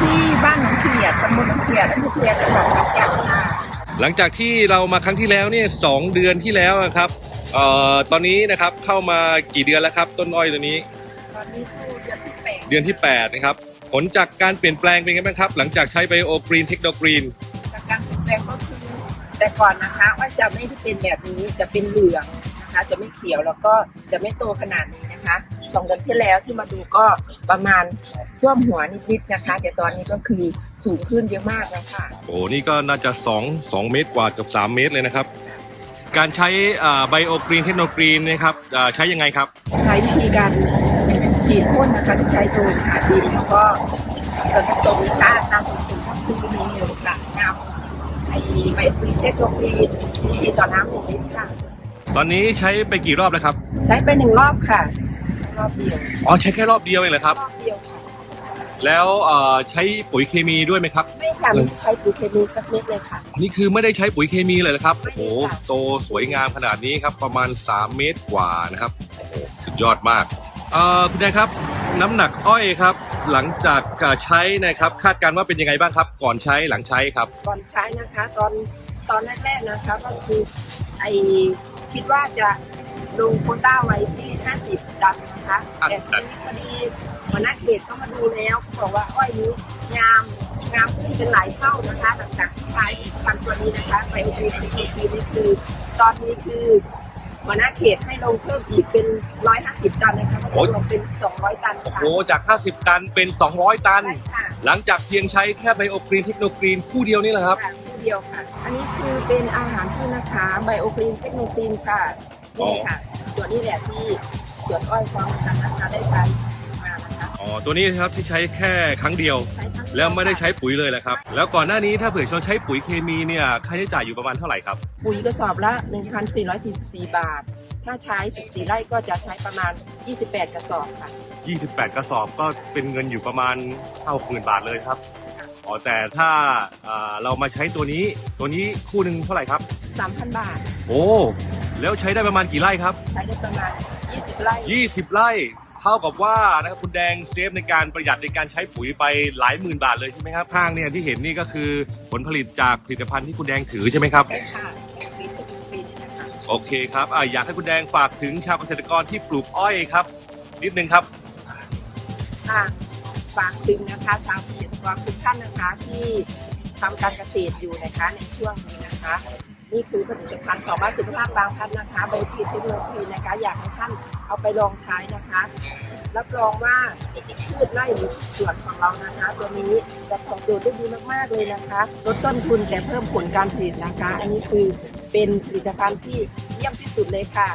ที่บ้านหนองเขียดตำบลหนองเขียดอำเภอเชียงจังหวัดขอนแก่นค่ะหลังจากที่เรามาครั้งที่แล้วเนี่ยสองเดือนที่แล้วนะครับเอ่อตอนนี้นะครับเข้ามากี่เดือนแล้วครับ ต้นอ้อยตัวนี้ ตอนนี้คือเดือนที่แปดเดือนที่8นะครับผลจากการเปลี่ยนแปลงเป็นไงบ้างครับ หลังจากใช้ไบโอกรีนเทคโนกรีนจากการเปลี่ยนแปลงก็คือแต่ก่อนนะคะว่าจะไม่ได้เป็นแบบนี้จะเป็นเหลือง นะคะ จะไม่เขียวแล้วก็จะไม่โตขนาดนี้นะคะสองเดือนที่แล้วที่มาดูก็ประมาณท่วมหัวนิดๆนะคะ แต่ตอนนี้ก็คือสูงขึ้นเยอะมากแล้วค่ะโอ้นี่ก็น่าจะ2 2เมตรกว่าเกับ 3 เมตรเลยนะครับ การใช้ไบโอกรีนเทคโนกรีนนะครับอ่าใช้ยังไงครับ ใช้วิธีการฉีดพ่นนะคะจะใช้โดรนค่ะดินแล้วก็ส่วนผสมนะคะอัตราส่วนสูงก็คือหนึ่งหนึ่งค่ะน้ำไอใบปรีเทสโลปีนซีซีต่อน้ำหนึ่งลิตรค่ะ ตอนนี้ใช้ไปกี่รอบแล้วครับ ใช้ไปหนึ่งรอบค่ะ รอบเดียวอ๋อใช้แค่รอบเดียวเองเหรอครับ รอบเดียวค่ะแล้วเอ่อใช้ปุ๋ยเคมีด้วยไหมครับ ไม่ค่ะไม่ได้ใช้ปุ๋ยเคมีสักเม็ดเลยค่ะ นี่คือไม่ได้ใช้ปุ๋ยเคมีเลยนะครับไม่โอ้ได้โหค่ะโตสวยงามขนาดนี้ครับประมาณ 3 เมตรกว่านะครับโอ้โหสุดยอดมากเอ่อคุณแดงครับน้ำหนักอ้อยครับ หลังจากอ่าใช้นะครับ คาดการณ์ว่าเป็นยังไงบ้างครับ ก่อนใช้หลังใช้ครับ ก่อนใช้นะคะ ตอนตอนแรกๆนะคะก็คือไอ คิดว่าจะลงโควต้าไว้ที่ 50ดันนะคะแต่ทีนี้พอดีหัวหน้าเขตก็มาดูแล้วเขาบอกว่าอ้อยนี้งามงามขึ้นเป็นหลายเท่านะคะหลังจากที่ใช้พันธุ์ตัวนี้นะคะไปโอเคในปีนี้คือ ตอนนี้คือหัวหน้าเขตให้ลงเพิ่มอีกเป็น 150 ตันนะคะก็โอ้จะยลงเป็น 200 ตันโอ้ค่ะโหจาก 50 ตันเป็น 200 ตันใช่ค่ะหลังจากเพียงใช้แค่ไบโอกรีนเทคโนกรีนคู่เดียวนี่แหละครับค่ะคู่ เดียวค่ะ อันนี้คือเป็นอาหารพืชนะคะไบโอกรีนเทคโนกรีนค่ะอ๋อนี่ค่ะตัวนี้แหละที่สวนอ้อยของฉันนะคะได้ใช้มานะคะอ๋อตัวนี้นะครับที่ใช้แค่ครั้งเดียว ใช้ทั้งแล้วไม่ได้ใช้ปุ๋ยเลยแหละครับ แล้วก่อนหน้านี้ถ้าเผื่อเราใช้ปุ๋ยเคมีเนี่ยค่าใช้จ่ายอยู่ประมาณเท่าไหร่ครับปุ๋ยกระสอบละ 1,444 บาท ถ้าใช้ 14 ไร่ก็จะใช้ประมาณ 28 กระสอบค่ะ 28 กระสอบก็เป็นเงินอยู่ประมาณ5 6 0 0 0บาทเลยครับอ๋อ แต่ถ้าอ่าเรามาใช้ตัวนี้ตัวนี้คู่หนึ่งเท่าไหร่ครับ 3,000 บาท โอ้แล้วใช้ได้ประมาณกี่ไร่ครับ ใช้ได้ประมาณ 20 ไร่ 20 ไร่เท่ากับว่านะครับคุณแดงเซฟในการประหยัดในการใช้ปุ๋ยไปหลายหมื่นบาทเลยใช่ไหมครับข้างเนี่ยที่เห็นนี่ก็คือผลผลิตจากผลิตภัณฑ์ที่คุณแดงถือใช่ไหมครับ ใช่ค่ะปีทุกปีนะคะโอเคครับอะอยากให้คุณแดงฝากถึงชาวเกษตรกรที่ปลูกอ้อยครับ นิดนึงครับ ค่ะ ฝากถึงนะคะชาวเกษตรกรทุกท่านนะคะที่ทำการเกษตรอยู่นะคะในช่วงนี้นะคะ นี่คือผลิตภัณฑ์ของบ้านสุขภาพบางพัฒนนะคะใบพีเทคโนโลยีนะคะอยากให้ท่านเอาไปลองใช้นะคะรับรองว่าพืชไร่หรือสวนของเรานะคะ ตัวนี้จะตอบโจทย์ได้ดีมากๆเลยนะคะลดต้นทุนแต่เพิ่มผลการผลิตนะคะ อันนี้คือเป็นผลิตภัณฑ์ที่เยี่ยมที่สุดเลยค่ะ